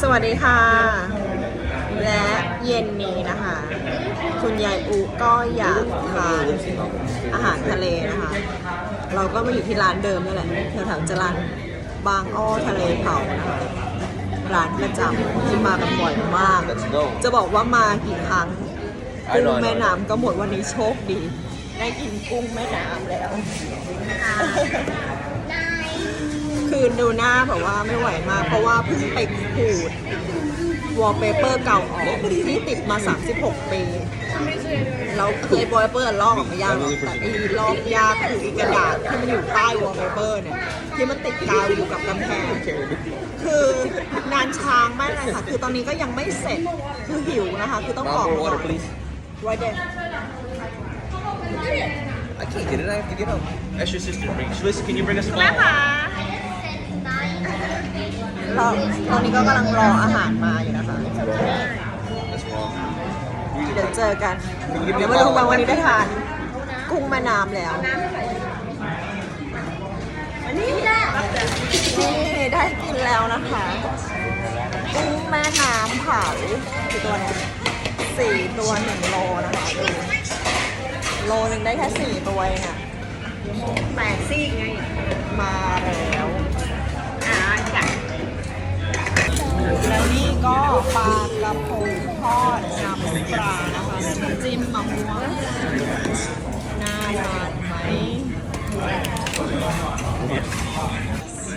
สวัสดีค่ะ และเย็นนี้นะคะ คุณยายอูก็อยากทานอาหารทะเลนะคะ เราก็มาอยู่ที่ร้านเดิมนี่แหละแถวๆจรันบางอ้อทะเลเผานะคะร้านประจำที่มากันบ่อยมาก Let's go จะบอกว่ามากี่ครั้ง I กุ้ง know, I know. แม่น้ำก็หมดวันนี้โชคดี ได้กินกุ้งแม่น้ำแล้ว คือดูหน้าแบบว่าไม่ไหวมาก เพราะว่าเพิ่งไปขูดวอลเปเปอร์เก่าออกที่ติดมา 36 ปีแล้วคือไอ้วอลเปเปอร์ลอกออกไม่ยากหรอกแต่ไอ้ลอกยากคือไอีกระดาษที่มันอยู่ใต้วอลเปเปอร์เนี่ยที่มันติดกาวอยู่กับกำแพงคืองานช้างมากเลยค่ะ คือตอนนี้ก็ยังไม่เสร็จคือหิวนะคะ คือต้องบอก Mom, ก่อ water, น please. ไว้เด็ I can't get it. I have to get up. Ask your sister. Bring. Listen, can you bring us a แตอนนี้ก็กำลังรออาหารมาอยู่นะคะ เดี๋ยวเจอกัน เดี๋ยวมาดูกันวันนี้ได้ทาน กุ้งแม่น้ำแล้ว นี่ได้กินแล้วนะคะ กุ้งแม่น้ำเผากี่ตัวเนี่ยสี่ตัวหนึ่งโลนะคะดูโลหนึ่งได้แค่สี่ตัวเองอะแปดซี่ไง ปลากระพงทอดน้ำปลานะคะน้ำจิ้มมะม่วงน่าทานไหม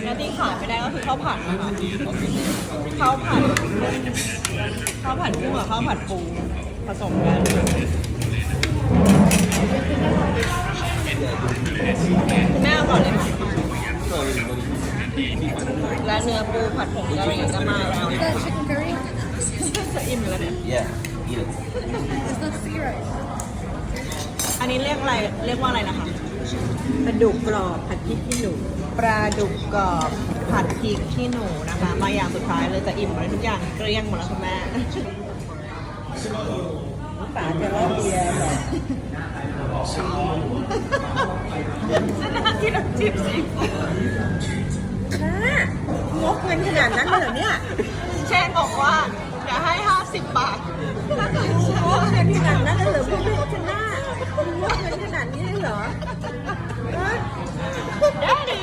และที่ขาดไม่ได้ก็คือข้าวผัดนะคะข้าวผัดข้าวผัดกุ้งกับข้าวผัดปูผสมกันคุณแม่เอาก่อนเลยค่ะและเนื้อปูผัดผงกะหรี่ก็มาแล้ว จะอิ่มอยู่แล้วเนี่ย Yeah, eat it. It's not zero. อันนี้เรียกอะไร เรียกว่าอะไรนะคะ ปลาดุกกรอบผัดพริกขี้หนูปลาดุกกรอบผัดพริกขี้หนูนะคะ มาอย่างสุดท้ายเลยจะอิ่มหมดเลยทุกอย่างเกลี้ยงหมดแล้วคุณแม่ป่าจะรอบเบียร์หรอน่ากินน้ำจิ้มสิงกเงินขนาดนั้นเลยเหรอเนี่ยแช่บอกว่าจะให้ 50บาทงกเงินขนาดนั้นเลยเหรอพวกพี่ชนะงกเงินขนาดนี้เลยเหรอได้ดิ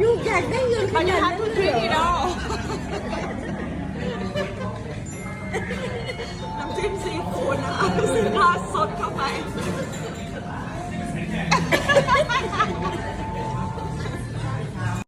You อยากได้เงินขมันจะนาดทันั้นนทุกเลทียเหรนี่อเนาะน้ำจิ้มซีฟู้ดนะคะซื้อราดสดเข้าไป